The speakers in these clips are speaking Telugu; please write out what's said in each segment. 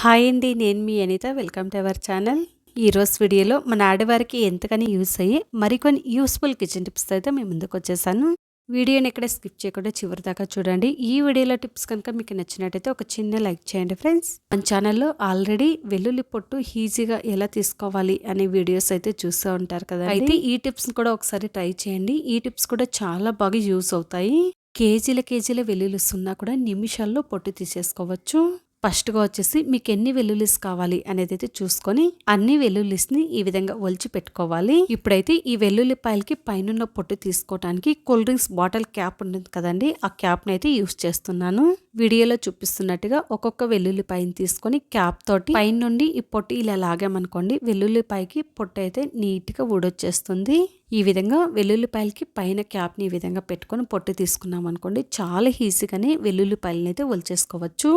హాయ్ అండి నేను మీ Anitha. Welcome to our channel ఈరోజు వీడియోలో మన ఆడవారికి ఎంతగానో యూస్ అయ్యి మరికొన్ని యూస్ఫుల్ కిచెన్ టిప్స్ అయితే మేము ముందుకు వచ్చేసాను. వీడియోని ఎక్కడ స్కిప్ చేయకుండా చివరి దాకా చూడండి. ఈ వీడియోలో టిప్స్ కనుక మీకు నచ్చినట్టయితే ఒక చిన్న లైక్ చేయండి ఫ్రెండ్స్. మన ఛానల్లో ఆల్రెడీ వెల్లుల్లి పొట్టు ఈజీగా ఎలా తీసుకోవాలి అనే వీడియోస్ అయితే చూస్తూ ఉంటారు కదా అయితే ఈ టిప్స్ కూడా ఒకసారి ట్రై చేయండి. ఈ టిప్స్ కూడా చాలా బాగా యూస్ అవుతాయి. కేజీల కేజీల వెల్లుల్లి సున్నా కూడా నిమిషాల్లో పొట్టు తీసేసుకోవచ్చు. ఫస్ట్గా వచ్చేసి మీకు ఎన్ని వెల్లుల్లిస్ కావాలి అనేది అయితే చూసుకొని అన్ని వెల్లుల్లిస్ని ఈ విధంగా ఒలిచి పెట్టుకోవాలి. ఇప్పుడైతే ఈ వెల్లుల్లిపాయలకి పైన పొట్టు తీసుకోవడానికి కూల్ డ్రింక్స్ బాటిల్ క్యాప్ ఉంటుంది కదండి ఆ క్యాప్ని అయితే యూస్ చేస్తున్నాను. వీడియోలో చూపిస్తున్నట్టుగా ఒక్కొక్క వెల్లుల్లిపాయని తీసుకొని క్యాప్ తోటి పైన నుండి ఈ పొట్టు ఇలా లాగామనుకోండి వెల్లుల్లిపాయకి పొట్టు అయితే నీట్గా ఊడొచ్చేస్తుంది. ఈ విధంగా వెల్లుల్లిపాయలకి పైన క్యాప్ని ఈ విధంగా పెట్టుకొని పొట్టు తీసుకున్నాం అనుకోండి చాలా ఈజీగానే వెల్లుల్లిపాయలని అయితే ఒలిచేసుకోవచ్చు.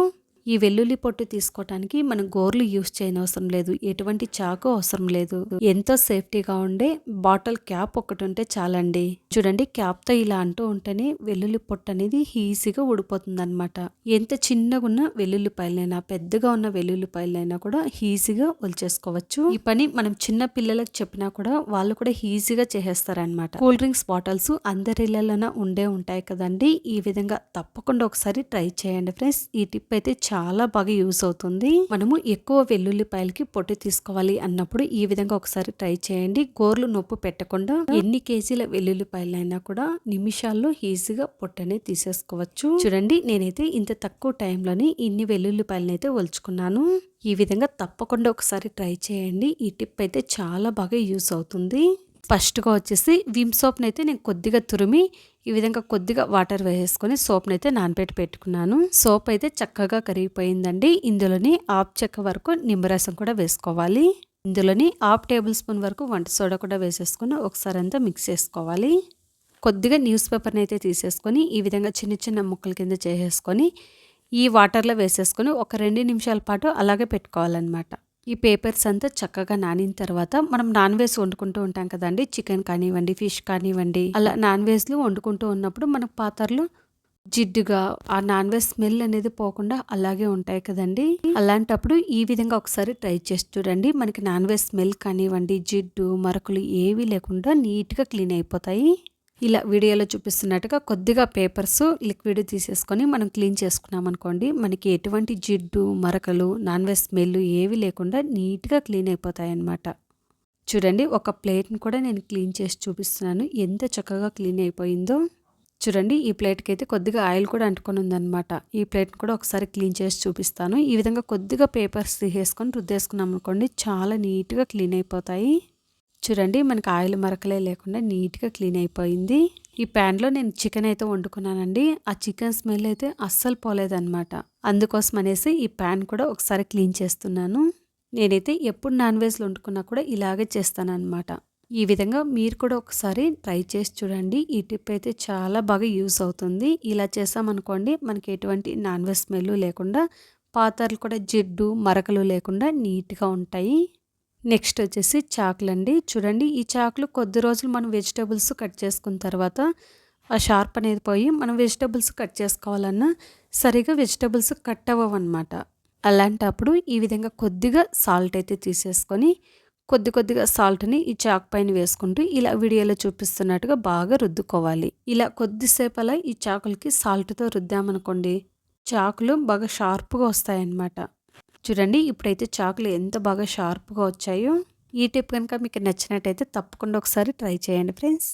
ఈ వెల్లుల్లి పొట్టు తీసుకోవటానికి మనం గోర్లు యూస్ చేయని అవసరం లేదు. ఎటువంటి చాకు అవసరం లేదు. ఎంతో సేఫ్టీగా ఉండే బాటిల్ క్యాప్ ఒకటి ఉంటే చాలండి. చూడండి క్యాప్తో ఇలా అంటూ ఉంటేనే వెల్లుల్లి పొట్టు అనేది ఈజీగా ఊడిపోతుంది అనమాట ఎంత చిన్నగా ఉన్న వెల్లుల్లిపాయలైనా పెద్దగా ఉన్న వెల్లుల్లిపాయలైనా కూడా ఈజీగా వల్చేసుకోవచ్చు ఈ పని మనం చిన్న పిల్లలకు చెప్పినా కూడా వాళ్ళు కూడా ఈజీగా చేసేస్తారనమాట కూల్ డ్రింక్స్ బాటిల్స్ అందరి ఇళ్ళలోనే ఉండే ఉంటాయి కదండి. ఈ విధంగా తప్పకుండా ఒకసారి ట్రై చేయండి ఫ్రెండ్స్. ఈ టిప్ అయితే చాలా బాగా యూస్ అవుతుంది. మనము ఎక్కువ వెల్లుల్లిపాయలకి పొట్టి తీసుకోవాలి అన్నప్పుడు ఈ విధంగా ఒకసారి ట్రై చేయండి. గోర్లు నొప్పు పెట్టకుండా ఎన్ని కేజీల వెల్లుల్లిపాయలైనా కూడా నిమిషాల్లో ఈజీగా పొట్టనే తీసేసుకోవచ్చు. చూడండి నేనైతే ఇంత తక్కువ టైంలోనే ఇన్ని వెల్లుల్లిపాయలని అయితే ఒలుచుకున్నాను. ఈ విధంగా తప్పకుండా ఒకసారి ట్రై చేయండి. ఈ టిప్ అయితే చాలా బాగా యూస్ అవుతుంది. ఫస్ట్గా వచ్చేసి విమ్ సోప్ని అయితే నేను కొద్దిగా తురిమి ఈ విధంగా కొద్దిగా వాటర్ వేసేసుకొని సోప్ని అయితే నానబెట్టి పెట్టుకున్నాను. సోప్ అయితే చక్కగా కరిగిపోయిందండి. ఇందులోని ఆఫ్ చెక్క వరకు నిమ్మరసం కూడా వేసుకోవాలి. ఇందులోని హాఫ్ టేబుల్ స్పూన్ వరకు వంట సోడా కూడా వేసేసుకొని ఒకసారి అంతా మిక్స్ చేసుకోవాలి. కొద్దిగా న్యూస్ పేపర్ని అయితే తీసేసుకొని ఈ విధంగా చిన్న చిన్న ముక్కల కింద చేసేసుకొని ఈ వాటర్లో వేసేసుకొని ఒక రెండు నిమిషాల పాటు అలాగే పెట్టుకోవాలన్నమాట. ఈ పేపర్స్ అంతా చక్కగా నానిన తర్వాత మనం నాన్ వెజ్ వండుకుంటూ ఉంటాం కదండి. చికెన్ కానివ్వండి ఫిష్ కానివ్వండి అలా నాన్ వెజ్లు వండుకుంటూ ఉన్నప్పుడు మన పాత్రలు జిడ్డుగా ఆ నాన్ వెజ్ స్మెల్ అనేది పోకుండా అలాగే ఉంటాయి కదండి. అలాంటప్పుడు ఈ విధంగా ఒకసారి ట్రై చేసి చూడండి. మనకి నాన్ వెజ్ స్మెల్ కానివ్వండి జిడ్డు మరకలు ఏవి లేకుండా నీట్గా క్లీన్ అయిపోతాయి. ఇలా వీడియోలో చూపిస్తున్నట్టుగా కొద్దిగా పేపర్స్ లిక్విడ్ తీసేసుకొని మనం క్లీన్ చేసుకున్నాం అనుకోండి మనకి ఎటువంటి జిడ్డు మరకలు నాన్ వెజ్ స్మెల్ ఏవి లేకుండా నీట్గా క్లీన్ అయిపోతాయి అన్నమాట చూడండి ఒక ప్లేట్ని కూడా నేను క్లీన్ చేసి చూపిస్తున్నాను. ఎంత చక్కగా క్లీన్ అయిపోయిందో. చూడండి ఈ ప్లేట్కి అయితే కొద్దిగా ఆయిల్ కూడా అంటుకొని ఉందన్నమాట. ఈ ప్లేట్ని కూడా ఒకసారి క్లీన్ చేసి చూపిస్తాను. ఈ విధంగా కొద్దిగా పేపర్స్ తీసేసుకొని రుద్దేసుకున్నాం అనుకోండి చాలా నీట్గా క్లీన్ అయిపోతాయి. చూడండి మనకి ఆయిల్ మరకలే లేకుండా నీట్గా క్లీన్ అయిపోయింది. ఈ ప్యాన్లో నేను చికెన్ అయితే వండుకున్నానండి. ఆ చికెన్ స్మెల్ అయితే అస్సలు పోలేదన్నమాట. అందుకోసం అనేసి ఈ ప్యాన్ కూడా ఒకసారి క్లీన్ చేస్తున్నాను. నేనైతే ఎప్పుడు నాన్ వెజ్లు వండుకున్నా కూడా ఇలాగే చేస్తానన్నమాట. ఈ విధంగా మీరు కూడా ఒకసారి ట్రై చేసి చూడండి. ఈ టిప్ అయితే చాలా బాగా యూస్ అవుతుంది. ఇలా చేసామనుకోండి మనకి ఎటువంటి నాన్ వెజ్ స్మెల్ లేకుండా పాత్రలు కూడా జిడ్డు మరకలు లేకుండా నీట్గా ఉంటాయి. నెక్స్ట్ వచ్చేసి చాకులు అండి చూడండి ఈ చాకులు కొద్ది రోజులు మనం వెజిటేబుల్స్ కట్ చేసుకున్న తర్వాత ఆ షార్ప్ అనేది పోయి మనం వెజిటేబుల్స్ కట్ చేసుకోవాలన్నా సరిగా వెజిటేబుల్స్ కట్ అవ్వవన్నమాట. అలాంటప్పుడు ఈ విధంగా కొద్దిగా సాల్ట్ అయితే తీసేసుకొని కొద్ది కొద్దిగా సాల్ట్ని ఈ చాక్ పైన వేసుకుంటూ ఇలా వీడియోలో చూపిస్తున్నట్టుగా బాగా రుద్దుకోవాలి. ఇలా కొద్దిసేపు అలా ఈ చాకులకి సాల్ట్తో రుద్దామనుకోండి చాకులు బాగా షార్ప్గా వస్తాయన్నమాట. చూడండి ఇప్పుడైతే చాకులు ఎంత బాగా షార్ప్గా వచ్చాయో. ఈ టిప్ కనుక మీకు నచ్చినట్టయితే తప్పకుండా ఒకసారి ట్రై చేయండి ఫ్రెండ్స్.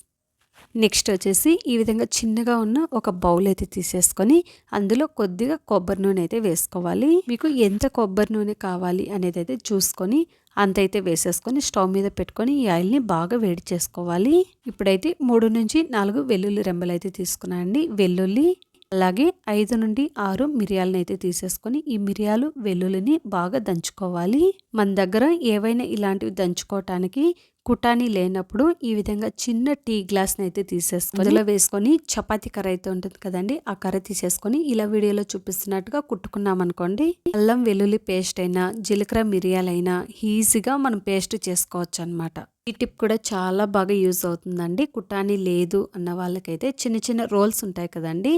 నెక్స్ట్ వచ్చేసి ఈ విధంగా చిన్నగా ఉన్న ఒక బౌల్ అయితే తీసేసుకొని అందులో కొద్దిగా కొబ్బరి నూనె అయితే వేసుకోవాలి. మీకు ఎంత కొబ్బరి నూనె కావాలి అనేది అయితే చూసుకొని అంత అయితే వేసేసుకొని స్టవ్ మీద పెట్టుకొని ఈ ఆయిల్ని బాగా వేడి చేసుకోవాలి. ఇప్పుడైతే మూడు నుంచి నాలుగు వెల్లుల్లి రెంబలు అయితే తీసుకున్నానండి. వెల్లుల్లి అలాగే ఐదు నుండి ఆరు మిరియాలను అయితే తీసేసుకొని ఈ మిరియాలు వెల్లుల్లిని బాగా దంచుకోవాలి. మన దగ్గర ఏవైనా ఇలాంటివి దంచుకోవటానికి కుటాని లేనప్పుడు ఈ విధంగా చిన్న టీ గ్లాస్ని అయితే తీసేసుకొని అందులో వేసుకొని చపాతీ కర్ర అయితే ఉంటుంది కదండి ఆ కర్ర తీసేసుకొని ఇలా వీడియోలో చూపిస్తున్నట్టుగా కుట్టుకున్నాం అనుకోండి అల్లం వెల్లుల్లి పేస్ట్ అయినా జీలకర్ర మిరియాలైనా ఈజీగా మనం పేస్ట్ చేసుకోవచ్చు అనమాట ఈ టిప్ కూడా చాలా బాగా యూజ్ అవుతుందండి. కుటాని లేదు అన్న వాళ్ళకైతే చిన్న చిన్న రోల్స్ ఉంటాయి కదండి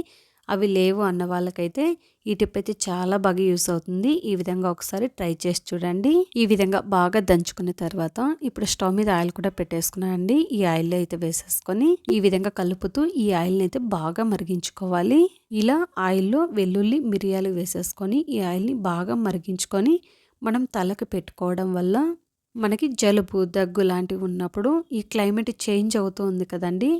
అవి లేవు అన్న వాళ్ళకైతే ఈ టిప్ అయితే చాలా బాగా యూస్ అవుతుంది. ఈ విధంగా ఒకసారి ట్రై చేసి చూడండి. ఈ విధంగా బాగా దంచుకున్న తర్వాత ఇప్పుడు స్టవ్ మీద ఆయిల్ కూడా పెట్టేసుకున్నానండి ఈ ఆయిల్ అయితే వేసేసుకొని ఈ విధంగా కలుపుతూ ఈ ఆయిల్ని అయితే బాగా మరిగించుకోవాలి. ఇలా ఆయిల్లో వెల్లుల్లి మిరియాలు వేసేసుకొని ఈ ఆయిల్ని బాగా మరిగించుకొని మనం తలకు పెట్టుకోవడం వల్ల మనకి జలుబు దగ్గు లాంటివి ఉన్నప్పుడు ఈ క్లైమేట్ చేంజ్ అవుతుంది కదండి.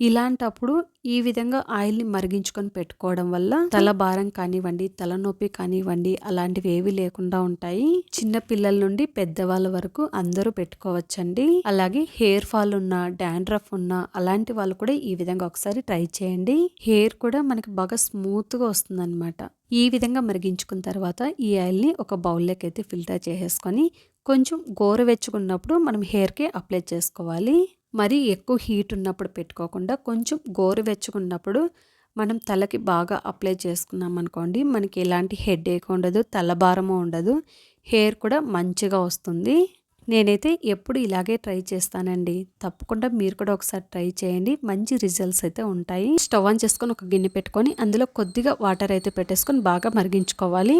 ఇలాంటప్పుడు ఈ విధంగా ఆయిల్ని మరిగించుకొని పెట్టుకోవడం వల్ల తల భారం కానివ్వండి తలనొప్పి కానివ్వండి అలాంటివి ఏవి లేకుండా ఉంటాయి. చిన్న పిల్లల నుండి పెద్దవాళ్ళ వరకు అందరూ పెట్టుకోవచ్చండి. అలాగే హెయిర్ ఫాల్ ఉన్న డాండ్రఫ్ ఉన్న అలాంటి వాళ్ళు కూడా ఈ విధంగా ఒకసారి ట్రై చేయండి. హెయిర్ కూడా మనకి బాగా స్మూత్గా వస్తుంది ఈ విధంగా మరిగించుకున్న తర్వాత ఈ ఆయిల్ని ఒక బౌల్లోకి అయితే ఫిల్టర్ చేసేసుకొని కొంచెం గోరువెచ్చుకున్నప్పుడు మనం హెయిర్కి అప్లై చేసుకోవాలి. మరీ ఎక్కువ హీట్ ఉన్నప్పుడు పెట్టుకోకుండా కొంచెం గోరువెచ్చుకున్నప్పుడు మనం తలకి బాగా అప్లై చేసుకున్నాం అనుకోండి మనకి ఎలాంటి హెడ్ ఏక్ ఉండదు తలభారము ఉండదు హెయిర్ కూడా మంచిగా వస్తుంది. నేనైతే ఎప్పుడు ఇలాగే ట్రై చేస్తానండి. తప్పకుండా మీరు కూడా ఒకసారి ట్రై చేయండి. మంచి రిజల్ట్స్ అయితే ఉంటాయి. స్టవ్ ఆన్ చేసుకొని ఒక గిన్నె పెట్టుకొని అందులో కొద్దిగా వాటర్ అయితే పెట్టేసుకొని బాగా మరిగించుకోవాలి.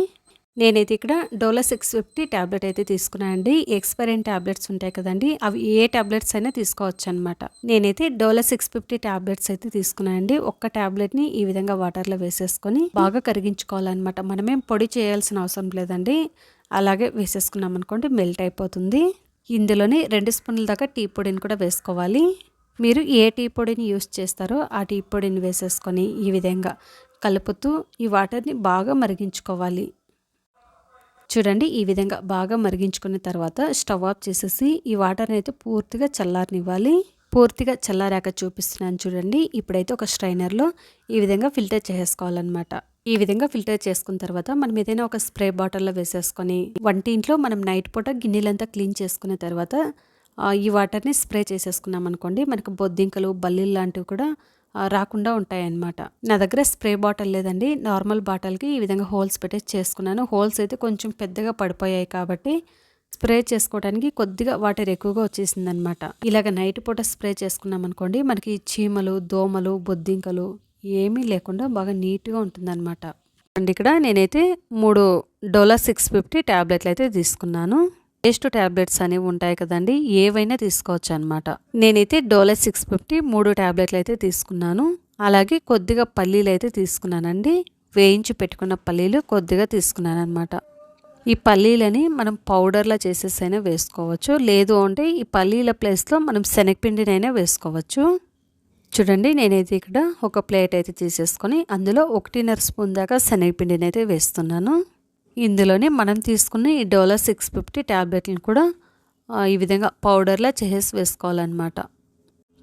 నేనైతే ఇక్కడ డోలో సిక్స్ ఫిఫ్టీ ట్యాబ్లెట్ అయితే తీసుకున్నాను అండి ఎక్స్పైరైన్ ట్యాబ్లెట్స్ ఉంటాయి కదండి అవి ఏ ట్యాబ్లెట్స్ అయినా తీసుకోవచ్చు అనమాట నేనైతే డోలో సిక్స్ ఫిఫ్టీ ట్యాబ్లెట్స్ అయితే తీసుకున్నాను అండి ఒక్క ట్యాబ్లెట్ని ఈ విధంగా వాటర్లో వేసేసుకొని బాగా కరిగించుకోవాలన్నమాట. మనమేం పొడి చేయాల్సిన అవసరం లేదండి. అలాగే వేసేసుకున్నాం అనుకోండి మెల్ట్ అయిపోతుంది. ఇందులోనే రెండు స్పూన్ల దాకా టీ పొడిని కూడా వేసుకోవాలి. మీరు ఏ టీ పొడిని యూస్ చేస్తారో ఆ టీ పొడిని వేసేసుకొని ఈ విధంగా కలుపుతూ ఈ వాటర్ని బాగా మరిగించుకోవాలి. చూడండి ఈ విధంగా బాగా మరిగించుకున్న తర్వాత స్టవ్ ఆఫ్ చేసేసి ఈ వాటర్ని అయితే పూర్తిగా చల్లారనివ్వాలి. పూర్తిగా చల్లారాక చూపిస్తున్నాను చూడండి ఇప్పుడైతే ఒక స్ట్రైనర్లో ఈ విధంగా ఫిల్టర్ చేసుకోవాలన్నమాట ఈ విధంగా ఫిల్టర్ చేసుకున్న తర్వాత మనం ఏదైనా ఒక స్ప్రే బాటిల్లో వేసేసుకొని వంటింట్లో మనం నైట్ పూట గిన్నెలంతా క్లీన్ చేసుకున్న తర్వాత ఈ వాటర్ని స్ప్రే చేసేసుకున్నాం అనుకోండి మనకు బొద్దింకలు బల్లీలు లాంటివి కూడా రాకుండా ఉంటాయన్నమాట. నా దగ్గర స్ప్రే బాటిల్ లేదండి. నార్మల్ బాటిల్కి ఈ విధంగా హోల్స్ పెట్టేసి చేసుకున్నాను. హోల్స్ అయితే కొంచెం పెద్దగా పడిపోయాయి కాబట్టి స్ప్రే చేసుకోవడానికి కొద్దిగా వాటర్ ఎక్కువగా వచ్చేసింది అనమాట ఇలాగ నైట్ పూట స్ప్రే చేసుకున్నాం అనుకోండి మనకి చీమలు దోమలు బొద్దింకలు ఏమీ లేకుండా బాగా నీట్గా ఉంటుందన్నమాట. అండ్ ఇక్కడ నేనైతే మూడు డోలా సిక్స్ ఫిఫ్టీ ట్యాబ్లెట్లు అయితే తీసుకున్నాను. వేస్ట్ ట్యాబ్లెట్స్ అనేవి ఉంటాయి కదండి ఏవైనా తీసుకోవచ్చు అనమాట నేనైతే డోలా సిక్స్ ఫిఫ్టీ మూడు ట్యాబ్లెట్లు అయితే తీసుకున్నాను. అలాగే కొద్దిగా పల్లీలు అయితే తీసుకున్నానండి. వేయించి పెట్టుకున్న పల్లీలు కొద్దిగా తీసుకున్నాను అనమాట ఈ పల్లీలని మనం పౌడర్లా చేసేసైనా వేసుకోవచ్చు. లేదు అంటే ఈ పల్లీల ప్లేస్లో మనం శనగపిండినైనా వేసుకోవచ్చు. చూడండి నేనైతే ఇక్కడ ఒక ప్లేట్ అయితే తీసేసుకొని అందులో ఒకటిన్నర స్పూన్ దాకా శనగపిండిని అయితే వేస్తున్నాను. ఇందులోనే మనం తీసుకున్న ఈ డోలో సిక్స్ ఫిఫ్టీ ట్యాబ్లెట్లను కూడా ఈ విధంగా పౌడర్లా చేసి వేసుకోవాలన్నమాట.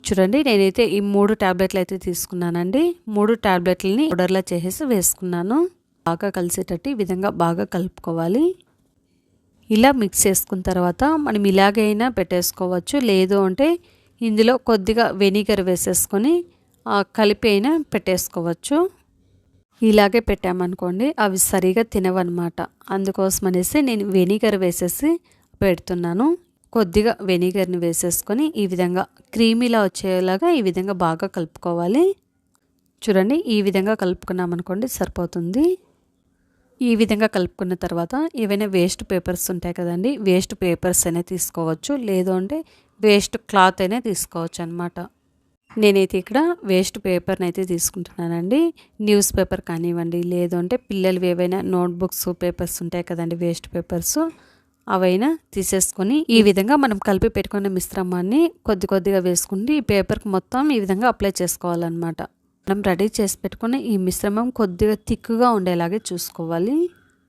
చూడండి నేనైతే ఈ మూడు ట్యాబ్లెట్లు అయితే తీసుకున్నానండి. మూడు ట్యాబ్లెట్లని పౌడర్లా చేసేసి వేసుకున్నాను. బాగా కలిసేటట్టు ఈ విధంగా బాగా కలుపుకోవాలి. ఇలా మిక్స్ చేసుకున్న తర్వాత మనం ఇలాగైనా పెట్టేసుకోవచ్చు. లేదు అంటే ఇందులో కొద్దిగా వెనిగర్ వేసేసుకొని కలిపి అయినా పెట్టేసుకోవచ్చు. ఇలాగే పెట్టామనుకోండి అవి సరిగా తినవన్నమాట. అందుకోసం అనేసి నేను వెనిగర్ వేసేసి పెడుతున్నాను. కొద్దిగా వెనిగర్ని వేసేసుకొని ఈ విధంగా క్రీమీలా వచ్చేలాగా ఈ విధంగా బాగా కలుపుకోవాలి. చూడండి ఈ విధంగా కలుపుకున్నామనుకోండి సరిపోతుంది. ఈ విధంగా కలుపుకున్న తర్వాత ఏవైనా వేస్ట్ పేపర్స్ ఉంటాయి కదండి వేస్ట్ పేపర్స్ అయినా తీసుకోవచ్చు. లేదు అంటే వేస్ట్ క్లాత్ అయినా తీసుకోవచ్చు అనమాట నేనైతే ఇక్కడ వేస్ట్ పేపర్ని అయితే తీసుకుంటున్నానండి. న్యూస్ పేపర్ కానివ్వండి లేదు అంటే పిల్లలు ఏవైనా నోట్బుక్స్ పేపర్స్ ఉంటాయి కదండి వేస్ట్ పేపర్స్ అవైనా తీసేసుకొని ఈ విధంగా మనం కలిపి పెట్టుకున్న మిశ్రమాన్ని కొద్ది కొద్దిగా వేసుకుంటే ఈ పేపర్కి మొత్తం ఈ విధంగా అప్లై చేసుకోవాలన్నమాట. మనం రెడీ చేసి పెట్టుకున్న ఈ మిశ్రమం కొద్దిగా థిక్గా ఉండేలాగే చూసుకోవాలి.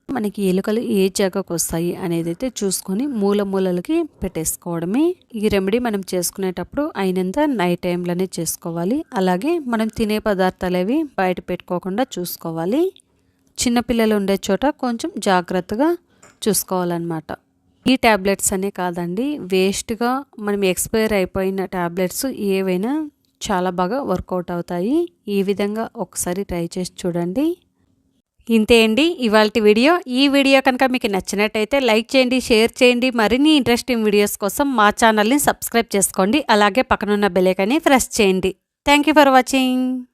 మనకి ఎలుకలు ఏ జాగకు వస్తాయి అనేది అయితే చూసుకొని మూల మూలలకి పెట్టేసుకోవడమే. ఈ రెమెడీ మనం చేసుకునేటప్పుడు అయినంత నైట్ టైంలోనే చేసుకోవాలి. అలాగే మనం తినే పదార్థాలు అవి బయట పెట్టుకోకుండా చూసుకోవాలి. చిన్నపిల్లలు ఉండే చోట కొంచెం జాగ్రత్తగా చూసుకోవాలన్నమాట. ఈ ట్యాబ్లెట్స్ అనే కాదండి వేస్ట్గా మనం ఎక్స్పైర్ అయిపోయిన ట్యాబ్లెట్స్ ఏవైనా చాలా బాగా వర్కౌట్ అవుతాయి. ఈ విధంగా ఒకసారి ట్రై చేసి చూడండి. ఇంతే అండి. ఇవాళ వీడియో. ఈ వీడియో కనుక మీకు నచ్చినట్టయితే లైక్ చేయండి షేర్ చేయండి. మరిన్ని ఇంట్రెస్టింగ్ వీడియోస్ కోసం మా ఛానల్ని సబ్స్క్రైబ్ చేసుకోండి. అలాగే పక్కనున్న బెలేకని ప్రెస్ చేయండి. Thank you for watching.